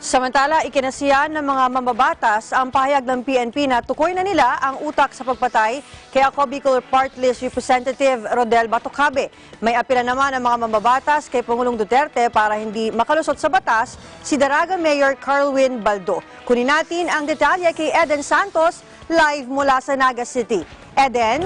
Samantala, ikinasiyan ng mga mambabatas ang pahayag ng PNP na tukoy na nila ang utak sa pagpatay kay ako Bicol Part List Representative Rodel Batucabe. May apila naman ang mga mambabatas kay Pangulong Duterte para hindi makalusot sa batas si Daraga Mayor Carlwin Baldo. Kunin natin ang detalye kay Eden Santos live mula sa Naga City. Eden?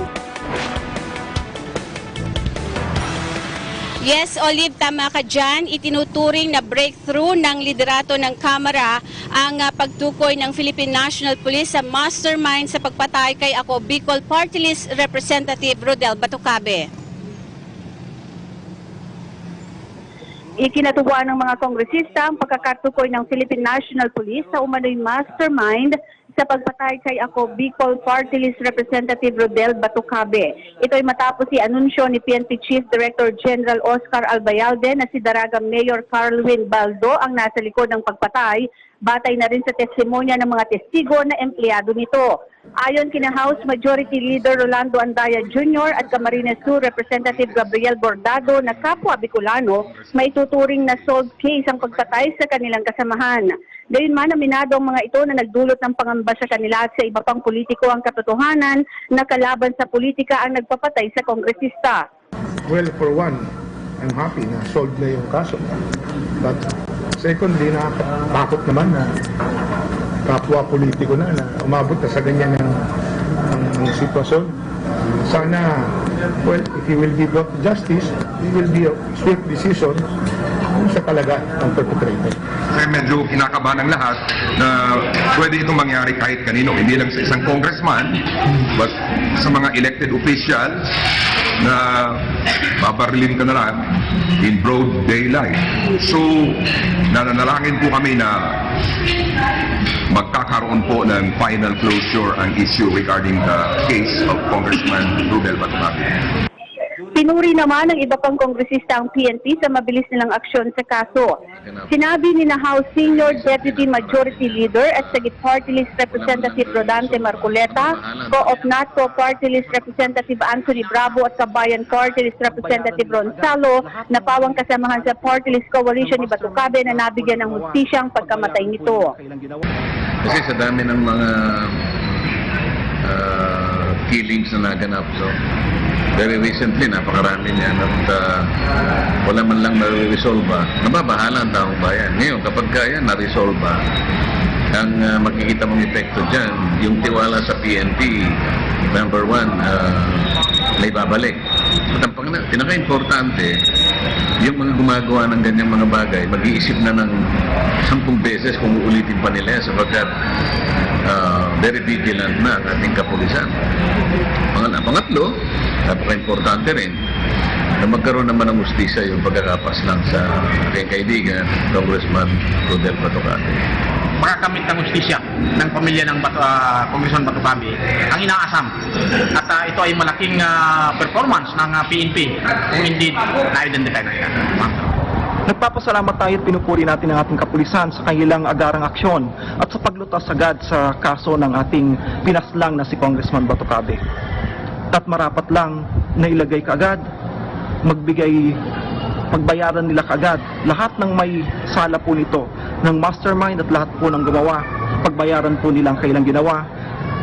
Yes, Olive, tama ka dyan. Itinuturing na breakthrough ng liderato ng Kamara ang ah, pagtukoy ng Philippine National Police sa mastermind sa pagpatay kay ako Bicol Party List Representative Rodel Batucabe. Ikinatuwa ng mga kongresista ang pagkakatukoy ng Philippine National Police sa umano'y mastermind sa pagpatay kay ako Bicol Party List Representative Rodel Batucabe. Ito ay matapos si anunsyo ni PNP Chief Director General Oscar Albayalde na si Daraga Mayor Carlwin Baldo ang nasa likod ng pagpatay, batay na rin sa testimonya ng mga testigo na empleyado nito. Ayon kina House Majority Leader Rolando Andaya Jr. at Camarines Sur Representative Gabriel Bordado na kapwa Bicolano, may tuturing na solved case ang pagpatay sa kanilang kasamahan. Gayunman, aminado ang mga ito na nagdulot ng pangamba sa kanila at sa iba pang politiko ang katotohanan na kalaban sa politika ang nagpapatay sa kongresista. Well, for one, I'm happy na solved na yung kaso. But secondly, nakakatakot naman na kapwa politiko na na umabot na sa ganyan ng, ng, ng sitwasyon. Sana, well, if he will be brought to justice, it will be a swift decision sa talaga ng perpetrator. Kasi medyo kinakabahan ng lahat na pwede itong mangyari kahit kanino, hindi lang sa isang congressman, but sa mga elected officials na babarilin ka na lang in broad daylight. So, nananalangin po kami na magkakaroon po ng final closure ang issue regarding the case of Congressman Rubel Batucabe. Pinuri naman ng iba pang kongresista ang PNP sa mabilis nilang aksyon sa kaso. Sinabi ni na House Senior Deputy Majority Leader at Sagit Party List Representative Rodante Marcoleta, Co-op NATCO Party List Representative Anthony Bravo at Kabayan Party List Representative Ronzalo na pawang kasamahan sa Party List Coalition ni Batucabe na nabigyan ng hustisya ang pagkamatay nito. Kasi sa dami ng mga ah, killings na naganap. So, very recently, napakarami niyan at ah, wala man lang na-resolve. Nababahala ang taong bayan. Ngayon, kapag kaya na-resolve, ang ah, makikita mong epekto dyan, yung tiwala sa PNP, number one, ah, may babalik. At ang pinaka-importante, yung mga gumagawa ng ganyang mga bagay, mag-iisip na ng sampung beses kung uulitin pa nila sapagkat ah, very vigilant na ang ating kapulisan. Pangatlo, napaka-importante rin na magkaroon naman ng ustisya yung pagkakapas lang sa aking kaibigan, Congressman Rodel Batucate. Makakamit ng justisya ng pamilya ng Bato, uh, Congressman Batucabe ang inaasam. At ah, ito ay malaking ah, performance ng ah, PNP kung indeed na-identify na nila. Nagpapasalamat tayo at pinupuri natin ang ating kapulisan sa kanilang agarang aksyon at sa paglutas agad sa kaso ng ating pinaslang na si Congressman Batucabe. At marapat lang na ilagay kaagad, magbigay, pagbayaran nila kaagad lahat ng may sala po nito ng mastermind at lahat po ng gumawa, pagbayaran po nila ang kailang ginawa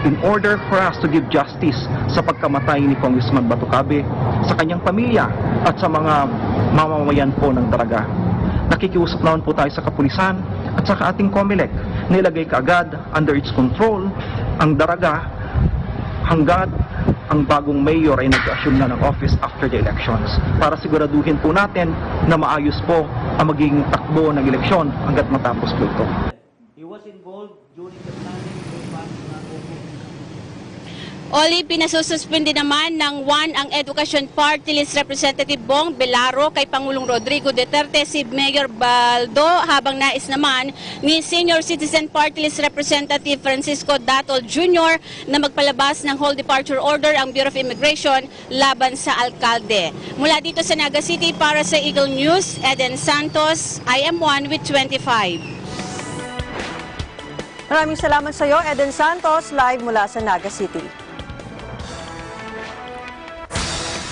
in order for us to give justice sa pagkamatay ni Congressman Batucabe, sa kanyang pamilya at sa mga mamamayan po ng Daraga. Nakikiusap naman po tayo sa kapulisan at sa ating COMELEC na ilagay kaagad under its control ang Daraga hanggat ang bagong mayor ay nag-assume na ng office after the elections para siguraduhin po natin na maayos po ang magiging takbo ng eleksyon hanggat matapos po ito. Oli, pinasususpindi naman ng one ang Education Party List Representative Bong Belaro kay Pangulong Rodrigo Duterte si Mayor Baldo habang nais naman ni Senior Citizen Party List Representative Francisco Datol Jr. na magpalabas ng whole departure order ang Bureau of Immigration laban sa alkalde. Mula dito sa Naga City para sa Eagle News, Eden Santos, I am one with 25. Maraming salamat sa iyo, Eden Santos, live mula sa Naga City.